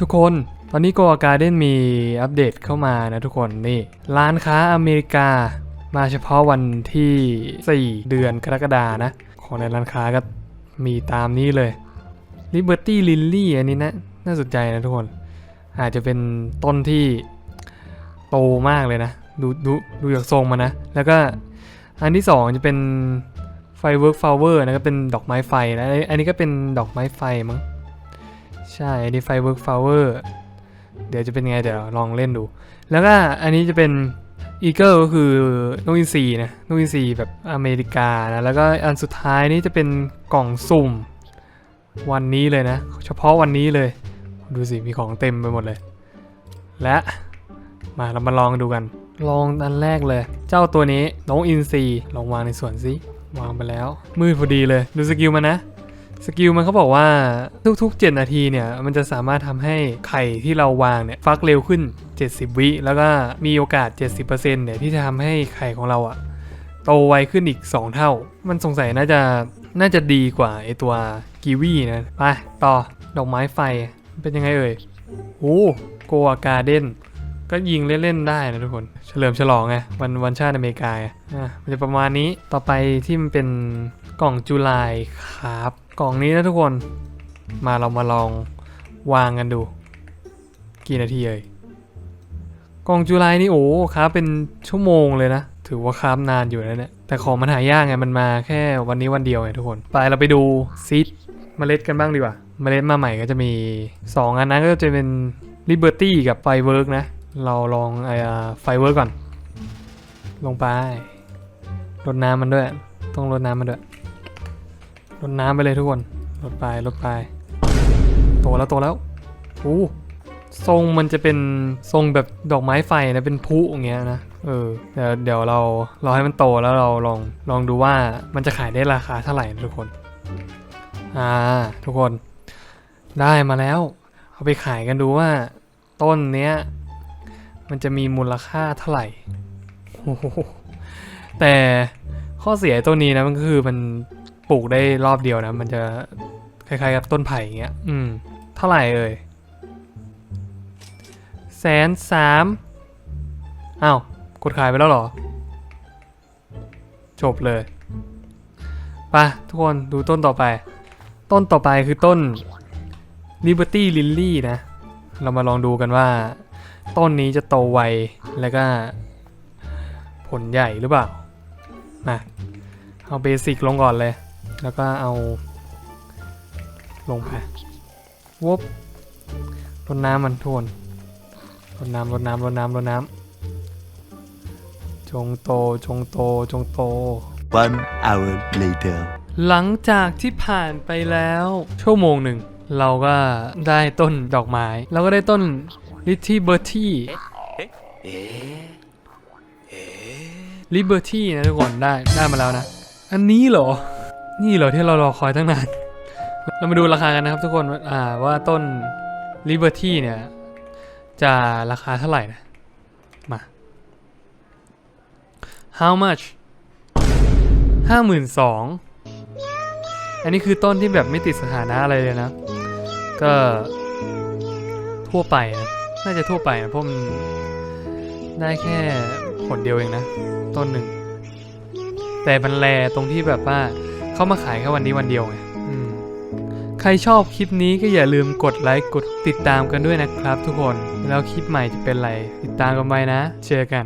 ทุกคนตอนนี้โกอาการ์เด้นมีอัปเดตเข้ามานะทุกคนนี่ ร้านค้าอเมริกามาเฉพาะวันที่ 4 เดือนกรกฎานะ ของในร้านค้าก็มีตามนี้เลย Liberty Lily อันนี้นะ น่าสนใจนะทุกคน อาจจะเป็นต้นที่โตมากเลยนะ ดูดูดูจากทรงมานะ แล้วก็อันที่สองจะเป็นไฟเวิร์กฟลาเวอร์นะก็เป็นดอกไม้ไฟนะอันนี้ก็เป็นดอกไม้ไฟมั้ง ใช่ อันนี้ไฟเวิร์กฟลาเวอร์เดี๋ยวจะเป็นไงเดี๋ยวลองเล่นดู แล้วก็อันนี้จะเป็นอีเกิลก็คือนกอินทรีนะนกอินทรีแบบอเมริกานะ แล้วก็อันสุดท้ายนี้จะเป็นกล่องสุ่มวันนี้เลยนะ เฉพาะวันนี้เลย ดูสิ มีของเต็มไปหมดเลย และมาเรามาลองดูกัน ลองอันแรกเลย เจ้าตัวนี้น้องอินซีลองวางในสวนสิ วางไปแล้ว มืดพอดีเลย ดูสกิลมันนะ สกิลมันเขาบอกว่าทุกๆ 7 นาทีเนี่ย มันจะสามารถทำให้ไข่ที่เราวางเนี่ย ฟักเร็วขึ้น 70 วิ แล้วก็มีโอกาส 70%เนี่ย ที่จะทำให้ไข่ของเราอะโตไวขึ้นอีก 2 เท่า มันสงสัยน่าจะน่าจะดีกว่าไอตัวกีวีนะ ไป ต่อ ดอกไม้ไฟเป็นยังไงเอ่ยโอ้โกอาการ์เด้นก็ยิงเล่น ๆ ได้นะทุกคน เฉลิมฉลองไงวันวันชาติอเมริกาอะมันจะประมาณนี้ต่อไปที่มันเป็น กล่องจุลายครับ กล่องนี้นะทุกคน มาเรามาลองวางกันดู กี่นาทีเอ่ย กล่องจุลายนี่โอ้ครับเป็นชั่วโมงเลยนะ ถือว่าครับนานอยู่นะเนี่ย แต่ของมันหายากไง มันมาแค่วันนี้วันเดียวไงทุกคน ไปเราไปดูซีดเมล็ดกันบ้างดีกว่า เมล็ดมาใหม่ก็จะมี 2 อันนั้นก็จะเป็น Liberty กับ Firework นะ เราลองไอ้ไฟเวิร์กก่อน ลงไปรดน้ำมันด้วย ต้องรดน้ำมันด้วย รดน้ำไปเลยทุกคนรดไปรดไปโตแล้วโตแล้วโอ้ทรงมันจะเป็นทรงแบบดอกไม้ไฟนะเป็นพุอย่างเงี้ยนะเออเดี๋ยวเดี๋ยวเราเราให้มันโตแล้วเราลองลองดูว่ามันจะขายได้ราคาเท่าไหร่ทุกคนอ่าทุกคน ได้มาแล้ว เอาไปขายกันดูว่า ต้นเนี้ยมันจะมีมูลค่าเท่าไหร่แต่ข้อเสียตัวนี้นะมันก็คือมัน ปลูกได้รอบเดียวนะ มันจะคล้ายๆกับต้นไผ่อย่างเงี้ย อืม เท่าไหร่เอ่ยแสนสามอ้าว กดขายไปแล้วเหรอ จบเลยไปะทุกคนดูต้นต่อไป ต้นต่อไปคือต้น Liberty Lily นะ เรามาลองดูกันว่า ต้นนี้จะโตไว แล้วก็ ผลใหญ่หรือเปล่ามาเอาเบสิกลงก่อนเลย แล้วก็เอา ลงไปวบรดน้ำมันทวนรดน้ำรดน้ำรดน้ำรดน้ำจงโตจงโตจงโต One hour later. หลังจากที่ผ่านไปแล้วชั่วโมงหนึ่ง เราก็ได้ต้นดอกไม้ เราก็ได้ต้นลิทที่เบอร์ที่ลิเบอร์ที่นะทุกคนได้ได้มาแล้วนะ อันนี้เหรอ นี่เหรอที่เรารอคอยตั้งนาน เรามาดูราคากันนะครับทุกคนอ่าว่าต้น Liberty เนี่ย จะราคาเท่าไหร่นะ มา how much ห้าหมื่นสองอันนี้คือต้นที่แบบไม่ติดสถานะอะไรเลยนะ ก็ทั่วไปนะ น่าจะทั่วไปนะเพราะมันได้แค่ผลเดียวเองนะ ต้นหนึ่ง แต่มันแลตรงที่แบบว่า เขามาขายแค่วันนี้วันเดียวไงใครชอบคลิปนี้ก็อย่าลืมกดไลค์กดติดตามกันด้วยนะครับทุกคน แล้วคลิปใหม่จะเป็นอะไร ติดตามกันไปนะ เจอกัน